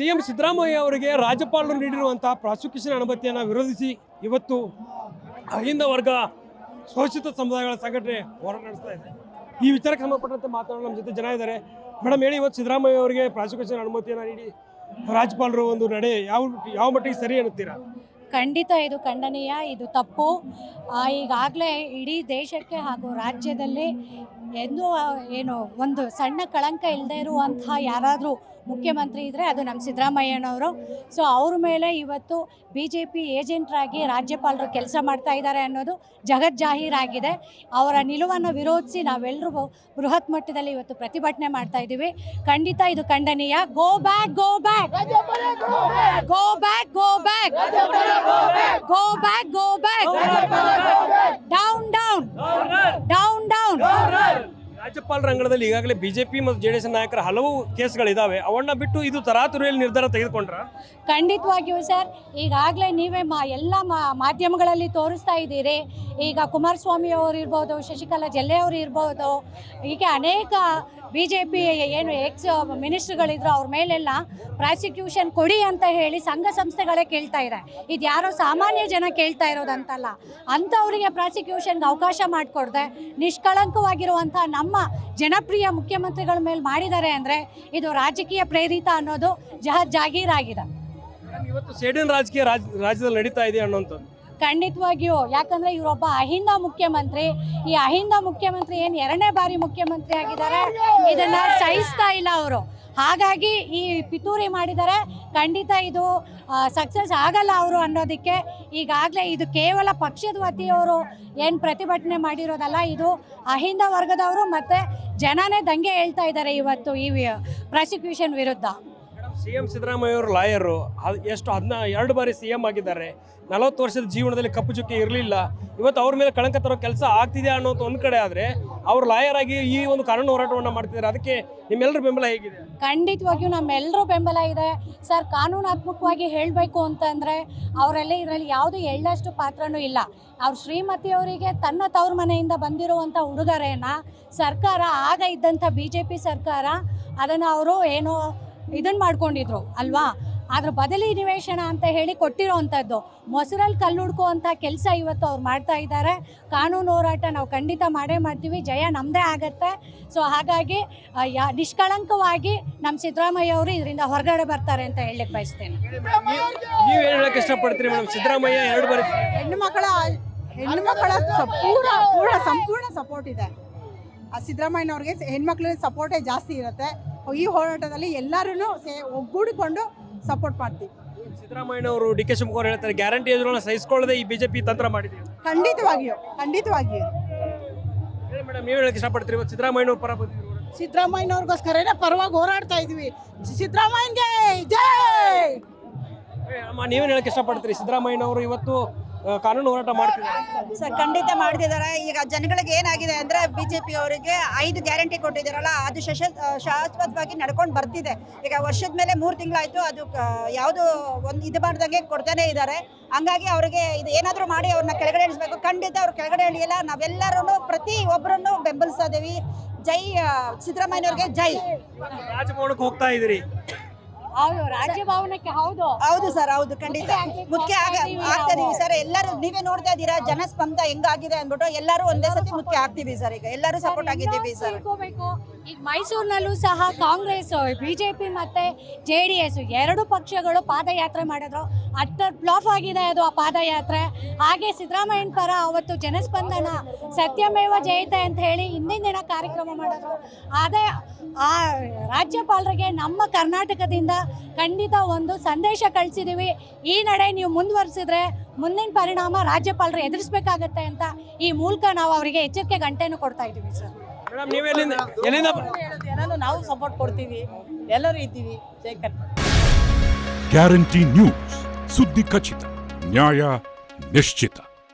CM Siddaramaiah ಅವರಿಗೆ ರಾಜ್ಯಪಾಲರು ನೀಡಿರುವಂತಹ prosecution ಅನುಮತಿಯನ್ನು ವಿರೋಧಿಸಿ ಇವತ್ತು ಅಹಿಂದ ವರ್ಗ ಶೋಷಿತ ಸಮುದಾಯಗಳ ಸಂಘಟನೆ ಹೋರಾಟ ನಡೆಸ್ತಾ ಇದೆ. ಈ ವಿಚಾರಕ್ಕೆ ಸಂಬಂಧಪಟ್ಟಂತೆ ಮಾತನಾಡಲು ನಮ್ಮ ಜೊತೆ ಜನ ಇದ್ದಾರೆ. ಮೇಡಮ್, ಹೇಳಿ ಇವತ್ತು ಸಿದ್ದರಾಮಯ್ಯ ಅವರಿಗೆ ಪ್ರಾಸಿಕ್ಯೂಷನ್ ಅನುಮತಿಯನ್ನು ನೀಡಿ ರಾಜ್ಯಪಾಲರು ಒಂದು ನಡೆ ಯಾವ ಯಾವ ಮಟ್ಟಿಗೆ ಸರಿ ಅನ್ನುತ್ತೀರಾ ಖಂಡಿತ ಇದು ಖಂಡನೀಯ, ಇದು ತಪ್ಪು. ಈಗಾಗಲೇ ಇಡೀ ದೇಶಕ್ಕೆ ಹಾಗೂ ರಾಜ್ಯದಲ್ಲಿ ಎಂದೂ ಏನು ಒಂದು ಸಣ್ಣ ಕಳಂಕ ಇಲ್ಲದೆ ಇರುವಂತಹ ಯಾರಾದರೂ ಮುಖ್ಯಮಂತ್ರಿ ಇದ್ದರೆ ಅದು ನಮ್ಮ ಸಿದ್ದರಾಮಯ್ಯನವರು. ಸೊ ಅವ್ರ ಮೇಲೆ ಇವತ್ತು ಬಿ ಜೆ ಪಿ ಏಜೆಂಟ್ರಾಗಿ ರಾಜ್ಯಪಾಲರು ಕೆಲಸ ಮಾಡ್ತಾ ಇದ್ದಾರೆ ಅನ್ನೋದು ಜಗಜ್ಜಾಹೀರಾಗಿದೆ ಅವರ ನಿಲುವನ್ನು ವಿರೋಧಿಸಿ ನಾವೆಲ್ಲರೂ ಬೃಹತ್ ಮಟ್ಟದಲ್ಲಿ ಇವತ್ತು ಪ್ರತಿಭಟನೆ ಮಾಡ್ತಾ ಇದ್ದೀವಿ. ಖಂಡಿತ ಇದು ಖಂಡನೀಯ. Go back go back go back go back go back go back ರಾಜ್ಯಪಾಲರ ರಂಗದಲ್ಲಿ ಈಗಾಗಲೇ ಬಿಜೆಪಿ ಮತ್ತು ಜೆ ಡಿ ಎಸ್ ನಾಯಕರ ಹಲವು ಕೇಸ್ಗಳಿದ್ದಾವೆ ಅವನ್ನ ಬಿಟ್ಟು ಇದು ತರಾತುರಿಯಲ್ಲಿ ನಿರ್ಧಾರ ತೆಗೆದುಕೊಂಡ್ರ? ಖಂಡಿತವಾಗಿಯೂ ಸರ್. ಈಗಾಗಲೇ ನೀವೇ ಮಾ ಎಲ್ಲ ಮಾಧ್ಯಮಗಳಲ್ಲಿ ತೋರಿಸ್ತಾ ಇದ್ದೀರಿ. ಈಗ ಕುಮಾರಸ್ವಾಮಿ ಅವರು ಇರ್ಬೋದು, ಶಶಿಕಲಾ ಜಲ್ಲೆ ಅವರು ಇರ್ಬೋದು, ಹೀಗೆ ಅನೇಕ ಬಿ ಜೆ ಪಿ ಏನು ಎಕ್ಸ್ ಮಿನಿಸ್ಟ್ರ್ಗಳಿದ್ರು ಅವ್ರ ಮೇಲೆಲ್ಲ ಪ್ರಾಸಿಕ್ಯೂಷನ್ ಕೊಡಿ ಅಂತ ಹೇಳಿ ಸಂಘ ಸಂಸ್ಥೆಗಳೇ ಕೇಳ್ತಾ ಇದೆ. ಇದು ಯಾರೋ ಸಾಮಾನ್ಯ ಜನ ಕೇಳ್ತಾ ಇರೋದಂತಲ್ಲ. ಅಂಥವರಿಗೆ ಪ್ರಾಸಿಕ್ಯೂಷನ್ಗೆ ಅವಕಾಶ ಮಾಡಿಕೊಡ್ದೆ, ನಿಷ್ಕಳಂಕವಾಗಿರುವಂಥ ನಮ್ಮ ಜನಪ್ರಿಯ ಮುಖ್ಯಮಂತ್ರಿಗಳ ಮೇಲೆ ಮಾಡಿದ್ದಾರೆ ಅಂದರೆ ಇದು ರಾಜಕೀಯ ಪ್ರೇರಿತ ಅನ್ನೋದು ಜಹ ಜಾಗೀರಾಗಿದೆ ಇವತ್ತು ಸೇಡಿನ ರಾಜಕೀಯ ರಾಜ್ ರಾಜ್ಯದಲ್ಲಿ ನಡೀತಾ ಇದೆ ಅನ್ನೋಂಥದ್ದು? ಖಂಡಿತವಾಗಿಯೂ ಯಾಕಂದ್ರೆ ಇವರೊಬ್ಬ ಅಹಿಂದ ಮುಖ್ಯಮಂತ್ರಿ. ಈ ಅಹಿಂದ ಮುಖ್ಯಮಂತ್ರಿ ಏನು ಎರಡನೇ ಬಾರಿ ಮುಖ್ಯಮಂತ್ರಿ ಆಗಿದ್ದಾರೆ? ಇದನ್ನ ಸಹಿಸ್ತಾ ಇಲ್ಲ ಅವರು. ಹಾಗಾಗಿ ಈ ಪಿತೂರಿ ಮಾಡಿದರೆ ಖಂಡಿತ ಇದು ಸಕ್ಸಸ್ ಆಗಲ್ಲ ಅವರು ಅನ್ನೋದಕ್ಕೆ. ಈಗಾಗಲೇ ಇದು ಕೇವಲ ಪಕ್ಷದ ವತಿಯವರು ಏನು ಪ್ರತಿಭಟನೆ ಮಾಡಿರೋದಲ್ಲ, ಇದು ಅಹಿಂದ ವರ್ಗದವರು ಮತ್ತು ಜನನೇ ದಂಗೆ ಹೇಳ್ತಾ ಇದ್ದಾರೆ ಇವತ್ತು ಈ ಪ್ರಾಸಿಕ್ಯೂಷನ್ ವಿರುದ್ಧ. ಸಿ ಎಂ ಸಿದ್ದರಾಮಯ್ಯ ಅವರು ಲಾಯರು ಎಷ್ಟು ಹದಿನ, ಎರಡು ಬಾರಿ ಸಿ ಎಂ ಆಗಿದ್ದಾರೆ. ನಲವತ್ತು ವರ್ಷದ ಜೀವನದಲ್ಲಿ ಕಪ್ಪು ಚುಕ್ಕಿ ಇರಲಿಲ್ಲ. ಇವತ್ತು ಅವ್ರ ಮೇಲೆ ಕಳಂಕ ತರೋ ಕೆಲಸ ಆಗ್ತಿದೆ ಅನ್ನೋದು ಒಂದು ಕಡೆ ಆದರೆ ಅವ್ರು ಲಾಯರ್ ಆಗಿ ಈ ಒಂದು ಕಾನೂನು ಹೋರಾಟವನ್ನು ಮಾಡ್ತಿದ್ದಾರೆ. ಅದಕ್ಕೆ ನಿಮ್ಮೆಲ್ಲರ ಬೆಂಬಲ ಹೇಗಿದೆ? ಖಂಡಿತವಾಗಿಯೂ ನಮ್ಮೆಲ್ಲರೂ ಬೆಂಬಲ ಇದೆ. ಸರ್, ಕಾನೂನಾತ್ಮಕವಾಗಿ ಹೇಳಬೇಕು ಅಂತಂದರೆ ಅವರೆಲ್ಲ ಇದರಲ್ಲಿ ಯಾವುದು ಎಳ್ಳಷ್ಟು ಪಾತ್ರನೂ ಇಲ್ಲ. ಅವ್ರ ಶ್ರೀಮತಿಯವರಿಗೆ ತನ್ನ ತವ್ರ ಮನೆಯಿಂದ ಬಂದಿರುವಂಥ ಉಡುಗೊರೆಯನ್ನು ಸರ್ಕಾರ, ಆಗ ಇದ್ದಂಥ ಬಿ ಸರ್ಕಾರ, ಅದನ್ನು ಅವರು ಏನೋ ಇದನ್ನು ಮಾಡ್ಕೊಂಡಿದ್ರು ಅಲ್ವಾ? ಆದ್ರ ಬದಲಿ ನಿವೇಶನ ಅಂತ ಹೇಳಿ ಕೊಟ್ಟಿರೋವಂಥದ್ದು ಮೊಸರಲ್ಲಿ ಕಲ್ಲು ಹುಡ್ಕುವಂಥ ಕೆಲಸ ಇವತ್ತು ಅವ್ರು ಮಾಡ್ತಾ ಇದ್ದಾರೆ. ಕಾನೂನು ಹೋರಾಟ ನಾವು ಖಂಡಿತ ಮಾಡೇ ಮಾಡ್ತೀವಿ. ಜಯ ನಮ್ಮದೇ ಆಗತ್ತೆ. ಸೊ ಹಾಗಾಗಿ ಯಾ ನಿಷ್ಕಳಂಕವಾಗಿ ನಮ್ಮ ಸಿದ್ದರಾಮಯ್ಯ ಅವರು ಇದರಿಂದ ಹೊರಗಡೆ ಬರ್ತಾರೆ ಅಂತ ಹೇಳಲಿಕ್ಕೆ ಬಯಸ್ತೇನೆ. ನೀವು ಹೇಳೋಕೆ ಹೇಳಕ್ಕೆ ಇಷ್ಟಪಡ್ತೀರಿ ಮೇಡಮ್? ಸಿದ್ದರಾಮಯ್ಯ ಎರಡು ಬಾರಿ ಹೆಣ್ಣು ಮಕ್ಕಳ ಹೆಣ್ಣು ಮಕ್ಕಳ ಸ- ಪೂರ ಪೂರ ಸಂಪೂರ್ಣ ಸಪೋರ್ಟ್ ಇದೆ. ಆ ಸಿದ್ದರಾಮಯ್ಯನವ್ರಿಗೆ ಹೆಣ್ಮಕ್ಳ ಸಪೋರ್ಟೇ ಜಾಸ್ತಿ ಇರುತ್ತೆ. ಈ ಹೋರಾಟದಲ್ಲಿ ಎಲ್ಲರೂ ಸೇ ಒಗ್ಗೂಡಿಕೊಂಡು ಸಪೋರ್ಟ್ ಮಾಡ್ತೀವಿ. ಸಿದ್ದರಾಮಯ್ಯನವರು ಡಿ ಕೆ ಶಿವಕುಮಾರ್ ಹೇಳ್ತಾರೆ ಗ್ಯಾರಂಟಿ ಎದುರನ್ನ ಸಹಿಸಿಕೊಳ್ಳದೆ ಈ ಬಿಜೆಪಿ ತಂತ್ರ ಮಾಡಿದೆ ಖಂಡಿತವಾಗಿಯೂ ಖಂಡಿತವಾಗಿಯೂ. ಹೇಳಿ ಮೇಡಮ್ ನೀವು ಹೇಳಕ್ಕೆ ಇಷ್ಟಪಡ್ತೀರಿ ಇವತ್ತು ಸಿದ್ದರಾಮಯ್ಯನವ್ರ ಪರ ಬಂದಿದ್ರು ಸಿದ್ದರಾಮಯ್ಯನವ್ರಿಗೋಸ್ಕರನೇ ಪರವಾಗಿ ಹೋರಾಡ್ತಾ ಇದ್ವಿ. ಸಿದ್ದರಾಮಯ್ಯಗೆ ಜೈ! ಅಮ್ಮ ನೀವೇನು ಹೇಳಕ್ಕೆ ಇಷ್ಟಪಡ್ತೀರಿ? ಸಿದ್ದರಾಮಯ್ಯನವರು ಇವತ್ತು ಕಾನೂನು ಹೋರಾಟ ಮಾಡ್ತಿದ್ದಾರೆ. ಸರ್ ಖಂಡಿತ ಮಾಡ್ತಿದ್ದಾರೆ. ಈಗ ಜನಗಳಿಗೆ ಏನಾಗಿದೆ ಅಂದ್ರೆ ಬಿಜೆಪಿ ಅವರಿಗೆ ಐದು ಗ್ಯಾರಂಟಿ ಕೊಟ್ಟಿದ್ದಾರಲ್ಲ ಅದು ಶಶ ಶಾಶ್ವತವಾಗಿ ನಡ್ಕೊಂಡು ಬರ್ತಿದೆ. ಈಗ ವರ್ಷದ ಮೇಲೆ ಮೂರು ತಿಂಗಳಾಯ್ತು ಅದು ಯಾವುದು ಒಂದು ಇದು ಮಾಡ್ದಂಗೆ ಕೊಡ್ತಾನೆ ಇದ್ದಾರೆ. ಹಂಗಾಗಿ ಅವರಿಗೆ ಇದು ಏನಾದರೂ ಮಾಡಿ ಅವ್ರನ್ನ ಕೆಳಗಡೆ ಇಳಿಸ್ಬೇಕು. ಖಂಡಿತ ಅವ್ರು ಕೆಳಗಡೆ ಇಳಿಯಲ್ಲ ನಾವೆಲ್ಲರೂ ಪ್ರತಿ ಒಬ್ಬರನ್ನು ಬೆಂಬಲಿಸ್ತಾ ಇದೀವಿ. ಜೈ ಸಿದ್ದರಾಮಯ್ಯವ್ರಿಗೆ ಜೈ. ರಾಜಭವನಕ್ಕೆ ಹೋಗ್ತಾ ಇದ್ದೀರಿ. ಹೌದು ರಾಜ್ಯ ಭವನಕ್ಕೆ ಹೌದು. ಹೌದು ಸರ್ ಹೌದು ಖಂಡಿತ. ಮುಖ್ಯ ಆಗ ಆಗ್ತಾ ಇದೀವಿ ಸರ್ ಎಲ್ಲರೂ ನೀವೇ ನೋಡ್ತಾ ಇದ್ದೀರಾ ಜನಸ್ಪಂದ ಹೆಂಗಾಗಿದೆ ಅಂದ್ಬಿಟ್ಟು ಎಲ್ಲರೂ ಒಂದೇ ಸತಿ ಮುಖ್ಯ ಆಗ್ತೀವಿ ಸರ್ ಈಗ. ಎಲ್ಲರೂ ಸಪೋರ್ಟ್ ಆಗಿದ್ದೀವಿ ಸರ್ ತಿಳ್ಕೋಬೇಕು. ಈಗ ಮೈಸೂರಿನಲ್ಲೂ ಸಹ ಕಾಂಗ್ರೆಸ್ ಬಿಜೆಪಿ ಮತ್ತೆ ಜೆ ಡಿ ಎಸ್ ಎರಡು ಪಕ್ಷಗಳು ಪಾದಯಾತ್ರೆ ಮಾಡಿದ್ರು. ಅಟ್ಟರ್ ಫ್ಲಾಫ್ ಆಗಿದೆ ಅದು ಆ ಪಾದಯಾತ್ರೆ. ಹಾಗೆ ಸಿದ್ದರಾಮಯ್ಯನ ಪರ ಅವತ್ತು ಜನಸ್ಪಂದನ ಸತ್ಯಮೇವ ಜಯತೆ ಅಂತ ಹೇಳಿ ಹಿಂದಿನ ದಿನ ಕಾರ್ಯಕ್ರಮ ಮಾಡಿದ್ರು. ಅದೇ ಆ ರಾಜ್ಯಪಾಲರಿಗೆ ನಮ್ಮ ಕರ್ನಾಟಕದಿಂದ ಖಂಡಿತ ಒಂದು ಸಂದೇಶ ಕಳಿಸಿದ್ದೀವಿ ಈ ನಡೆ ನೀವು ಮುಂದುವರಿಸಿದ್ರೆ ಮುಂದಿನ ಪರಿಣಾಮ ರಾಜ್ಯಪಾಲರು ಎದುರಿಸಬೇಕಾಗತ್ತೆ ಅಂತ ಈ ಮೂಲಕ ನಾವು ಅವರಿಗೆ ಎಚ್ಚರಿಕೆ ಗಂಟೆಯನ್ನು ಕೊಡ್ತಾ ಇದ್ದೀವಿ ಸರ್. ನೀವು ಎಲ್ಲಿಂದ ಎಲ್ಲಿಂದ ಏನಾದ್ರು ನಾವು ಸಪೋರ್ಟ್ ಕೊಡ್ತೀವಿ. ಎಲ್ಲರೂ ಇದ್ದೀವಿ. ಗ್ಯಾರಂಟಿ ನ್ಯೂಸ್ ಸುದ್ದಿ ಖಚಿತ ನ್ಯಾಯ ನಿಶ್ಚಿತ.